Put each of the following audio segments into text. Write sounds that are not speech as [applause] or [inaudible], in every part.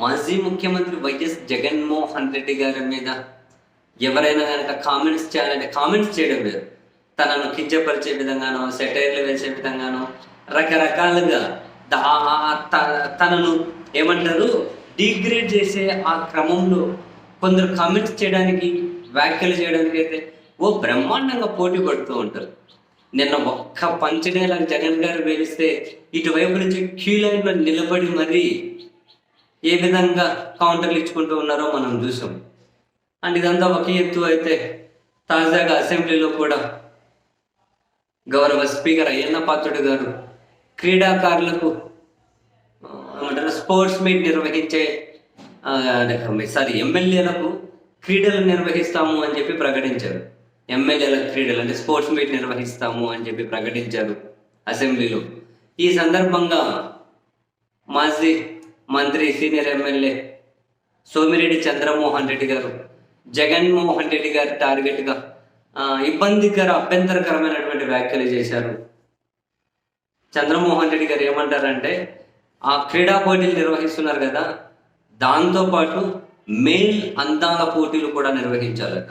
మాజీ ముఖ్యమంత్రి వైఎస్ జగన్మోహన్ రెడ్డి గారి మీద ఎవరైనా కనుక కామెంట్స్ చేయాలంటే కామెంట్స్ చేయడం లేదు. తనను కించపరిచే విధంగానో సెటైర్లు వేసే విధంగానో రకరకాలుగా తనను ఏమంటారు డిగ్రేడ్ చేసే ఆ క్రమంలో కొందరు కామెంట్స్ చేయడానికి వ్యాఖ్యలు చేయడానికి అయితే ఓ బ్రహ్మాండంగా పోటీ పడుతూ ఉంటారు. నిన్న ఒక్క పంచడేలా జగన్ గారు వేలిస్తే ఇటువైపు నుంచి క్యూ లైన్లో నిలబడి మరీ ఏ విధంగా కౌంటర్లు ఇచ్చుకుంటూ ఉన్నారో మనం చూసాం. అండ్ ఇదంతా ఒక ఎత్తు అయితే తాజాగా అసెంబ్లీలో కూడా గౌరవ స్పీకర్ అయ్యన్న పాత్రుడు గారు క్రీడాకారులకు ఏమంటారు స్పోర్ట్స్ మీట్ నిర్వహించే సారీ ఎమ్మెల్యేలకు క్రీడలు నిర్వహిస్తాము అని చెప్పి ప్రకటించారు. ఎమ్మెల్యేల క్రీడలు అంటే స్పోర్ట్స్ మీట్ నిర్వహిస్తాము అని చెప్పి ప్రకటించారు అసెంబ్లీలో. ఈ సందర్భంగా మాజీ మంత్రి సీనియర్ ఎమ్మెల్యే సోమిరెడ్డి చంద్రమోహన్ రెడ్డి గారు జగన్మోహన్ రెడ్డి గారి టార్గెట్గా ఇబ్బందికర అభ్యంతరకరమైనటువంటి వ్యాఖ్యలు చేశారు. చంద్రమోహన్ రెడ్డి గారు ఏమంటారంటే ఆ క్రీడా పోటీలు నిర్వహిస్తున్నారు కదా దాంతోపాటు మేల్ అందాల పోటీలు కూడా నిర్వహించాలట.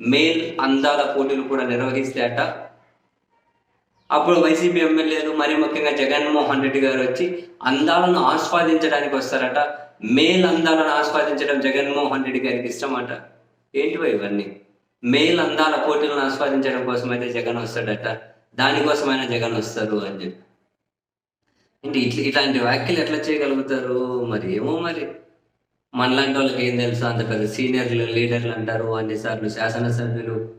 మేల్ అందాల పోటీలు కూడా నిర్వహిస్తే అట అప్పుడు వైసీపీ ఎమ్మెల్యేలు మరి ముఖ్యంగా జగన్మోహన్ రెడ్డి గారు వచ్చి అందాలను ఆస్వాదించడానికి వస్తారట. మేల్ అందాలను ఆస్వాదించడం జగన్మోహన్ రెడ్డి గారికి ఇష్టమట ఏంటివో ఇవన్నీ? మేల్ అందాల పోటీలను ఆస్వాదించడం కోసం అయితే జగన్ వస్తాడట. దానికోసమైనా జగన్ వస్తారు అని చెప్పి. అంటే ఇట్లా ఇట్లాంటి వ్యాఖ్యలు ఎట్లా చేయగలుగుతారు? మరి ఏమో మరి. మనలాంటి వాళ్ళకి ఏం తెలుసు? అంత పెద్ద సీనియర్లు లీడర్లు అంటారు అన్నిసార్లు శాసనసభ్యులు.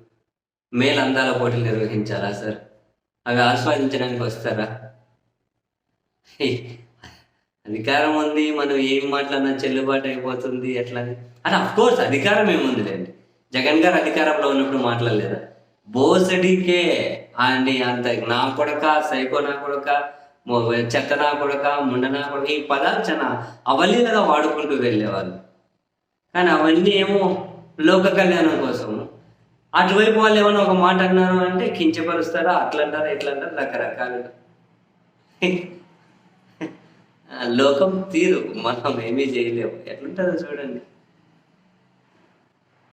మేల్ అందాల పోటీలు నిర్వహించారా సార్? అవి ఆస్వాదించడానికి వస్తారా? హే, అధికారం ఉంది మనం ఏం మాట్లాడినా చెల్లుబాటు అయిపోతుంది ఎట్లా అని. అంటే అఫ్కోర్స్ అధికారం ఏముంది లేండి జగన్ గారు అధికారంలో ఉన్నప్పుడు మాట్లాడలేదా? బోసడికే అని అంత నా కొడక సైకో నా కొడక చెత్త నా కొడక ముండ నా కొడక ఈ పదాలు చాలా అవలీలగా వాడుకుంటూ వెళ్ళేవాళ్ళు. కానీ అవన్నీ ఏమో లోక కళ్యాణం కోసం అటువైపు వాళ్ళు ఏమైనా ఒక మాట అన్నారు అంటే కించపరుస్తారా అట్లా అంటారా ఇట్లా అంటారు రకరకాలుగా [laughs] లోకం తీరు మనం ఏమీ చేయలేము. ఎట్లుంటుందో చూడండి.